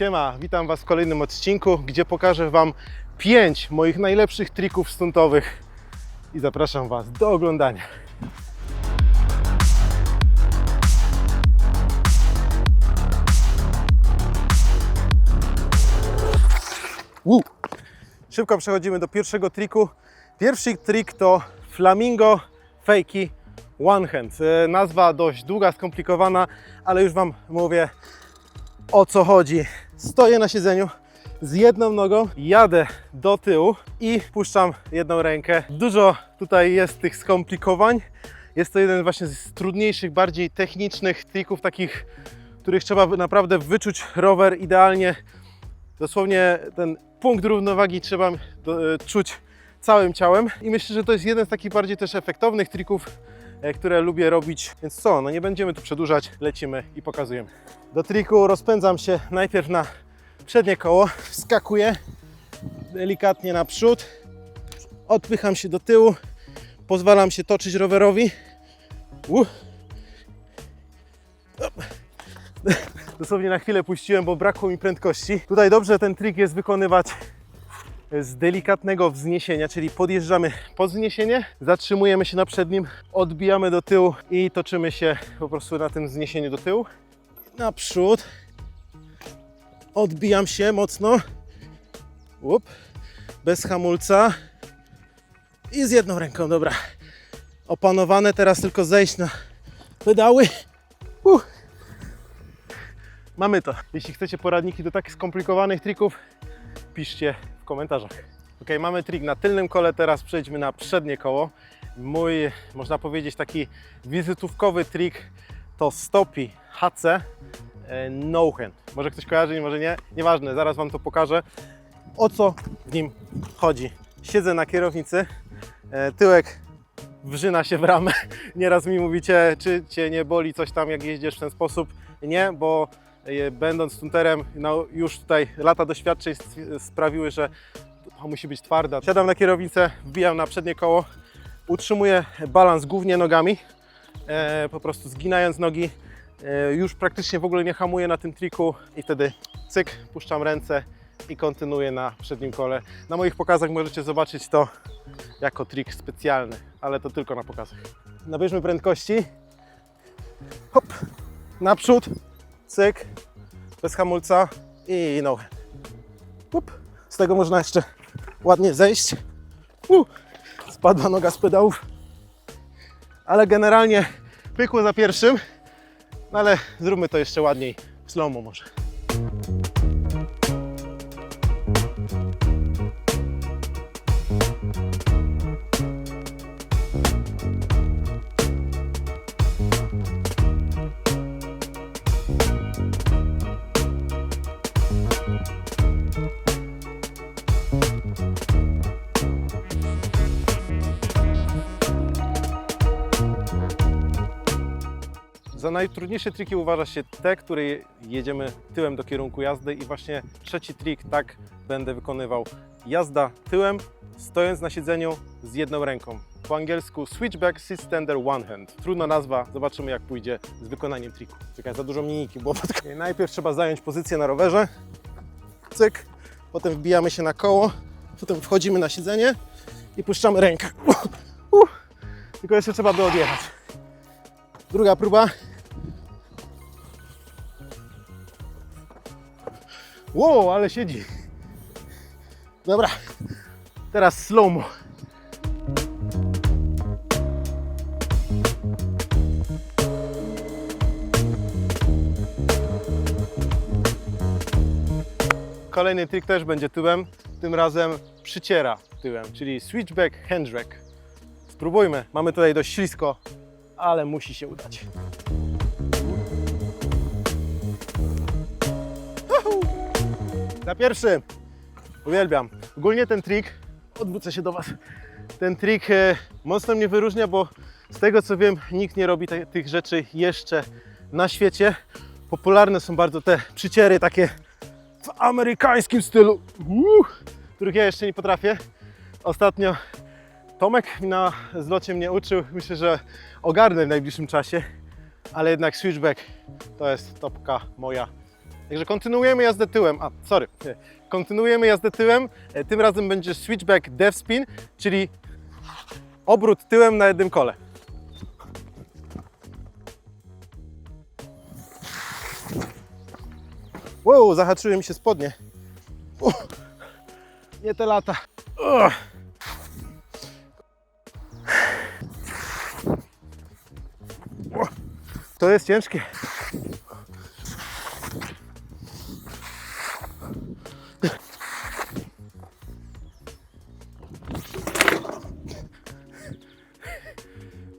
Siema, witam Was w kolejnym odcinku, gdzie pokażę Wam 5 moich najlepszych trików stuntowych i zapraszam Was do oglądania. Woo. Szybko przechodzimy do pierwszego triku. Pierwszy trik to Flamingo Fakey One Hand. E, Nazwa dość długa, skomplikowana, ale już Wam mówię o co chodzi. Stoję na siedzeniu z jedną nogą, jadę do tyłu i puszczam jedną rękę. Dużo tutaj jest tych skomplikowań. Jest to jeden właśnie z trudniejszych, bardziej technicznych trików, takich, których trzeba naprawdę wyczuć rower idealnie. Dosłownie ten punkt równowagi trzeba e, czuć całym ciałem i myślę, że to jest jeden z takich bardziej też efektownych trików, które lubię robić. Więc co, no nie będziemy tu przedłużać, lecimy i pokazujemy. Do triku rozpędzam się najpierw na przednie koło, wskakuję delikatnie naprzód, odpycham się do tyłu, pozwalam się toczyć rowerowi. Uh. Dosłownie na chwilę puściłem, bo brakło mi prędkości. Tutaj dobrze ten trik jest wykonywać z delikatnego wzniesienia, czyli podjeżdżamy pod wzniesienie, zatrzymujemy się na przednim, odbijamy do tyłu i toczymy się po prostu na tym wzniesieniu do tyłu. Naprzód. Odbijam się mocno. Łup. Bez hamulca. I z jedną ręką, dobra. Opanowane, teraz tylko zejść na pedały. Uh. Mamy to. Jeśli chcecie poradniki do takich skomplikowanych trików, piszcie w komentarzach. Ok, mamy trik na tylnym kole, teraz przejdźmy na przednie koło. Mój, można powiedzieć, taki wizytówkowy trik to stopi HC e, no hand. Może ktoś kojarzy, może nie. Nieważne, zaraz Wam to pokażę. O co w nim chodzi? Siedzę na kierownicy, e, tyłek wrzyna się w ramę. Nieraz mi mówicie, czy Cię nie boli coś tam, jak jeździsz w ten sposób. Nie, bo będąc stunterem, no już tutaj lata doświadczeń sprawiły, że musi być twarda. Siadam na kierownicę, wbijam na przednie koło, utrzymuję balans głównie nogami, e, po prostu zginając nogi. E, już praktycznie w ogóle nie hamuję na tym triku i wtedy cyk, puszczam ręce i kontynuuję na przednim kole. Na moich pokazach możecie zobaczyć to jako trik specjalny, ale to tylko na pokazach. Nabierzmy prędkości. Hop, naprzód, cyk, bez hamulca i no. Up. Z tego można jeszcze ładnie zejść. Uh, spadła noga z pedałów. Ale generalnie pykło za pierwszym. No ale zróbmy to jeszcze ładniej w slow może. Za najtrudniejsze triki uważa się te, które jedziemy tyłem do kierunku jazdy i właśnie trzeci trik tak będę wykonywał. Jazda tyłem, stojąc na siedzeniu z jedną ręką. Po angielsku switchback sit stander one hand. Trudna nazwa, zobaczymy jak pójdzie z wykonaniem triku. Czekaj, za dużo miniki pod- Najpierw trzeba zająć pozycję na rowerze. Cyk, potem wbijamy się na koło, potem wchodzimy na siedzenie i puszczamy rękę. Uh, uh. Tylko jeszcze trzeba by odjechać. Druga próba. Wow, ale siedzi. Dobra, teraz slow-mo. Kolejny trik też będzie tyłem, tym razem przyciera tyłem, czyli switchback handbrake. Spróbujmy. Mamy tutaj dość ślisko, ale musi się udać. Na pierwszym. Uwielbiam. Ogólnie ten trik, odwrócę się do Was. Ten trik e, mocno mnie wyróżnia, bo z tego co wiem, nikt nie robi te, tych rzeczy jeszcze na świecie. Popularne są bardzo te przyciery takie w amerykańskim stylu, uh, których ja jeszcze nie potrafię. Ostatnio Tomek na zlocie mnie uczył, myślę, że ogarnę w najbliższym czasie, ale jednak switchback to jest topka moja Także kontynuujemy jazdę tyłem. A, sorry. Kontynuujemy jazdę tyłem. E, Tym razem będzie switchback dev spin, czyli obrót tyłem na jednym kole. Wow, zahaczyły mi się spodnie. Nie te lata. To jest ciężkie.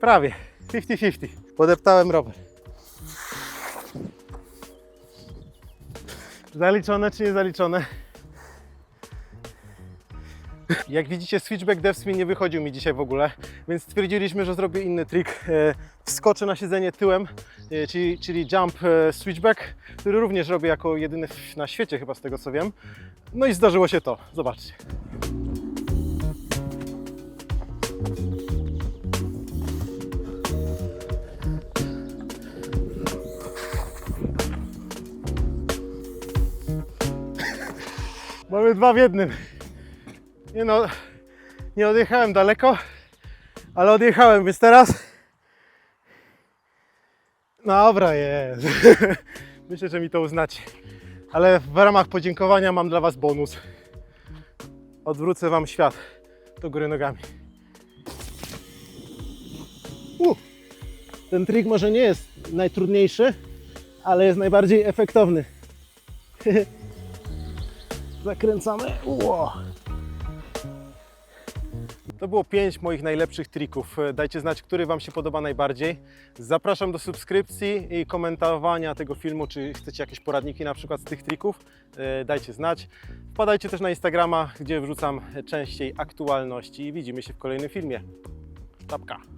Prawie. 50-50. Podeptałem rower. Zaliczone czy nie zaliczone? Jak widzicie, switchback DevSpin nie wychodził mi dzisiaj w ogóle, więc stwierdziliśmy, że zrobię inny trik. E, Wskoczę na siedzenie tyłem, e, czyli, czyli jump e, switchback, który również robię jako jedyny na świecie chyba z tego co wiem. No i zdarzyło się to. Zobaczcie. Mamy dwa w jednym. Nie no, nie odjechałem daleko, ale odjechałem, więc teraz... Dobra, jest. Myślę, że mi to uznacie. Ale w ramach podziękowania mam dla Was bonus. Odwrócę Wam świat do góry nogami. Ten trik może nie jest najtrudniejszy, ale jest najbardziej efektowny. Zakręcamy. Ło. To było 5 moich najlepszych trików. Dajcie znać, który Wam się podoba najbardziej. Zapraszam do subskrypcji i komentowania tego filmu, czy chcecie jakieś poradniki na przykład z tych trików. E, Dajcie znać. Wpadajcie też na Instagrama, gdzie wrzucam częściej aktualności widzimy się w kolejnym filmie. Czapka.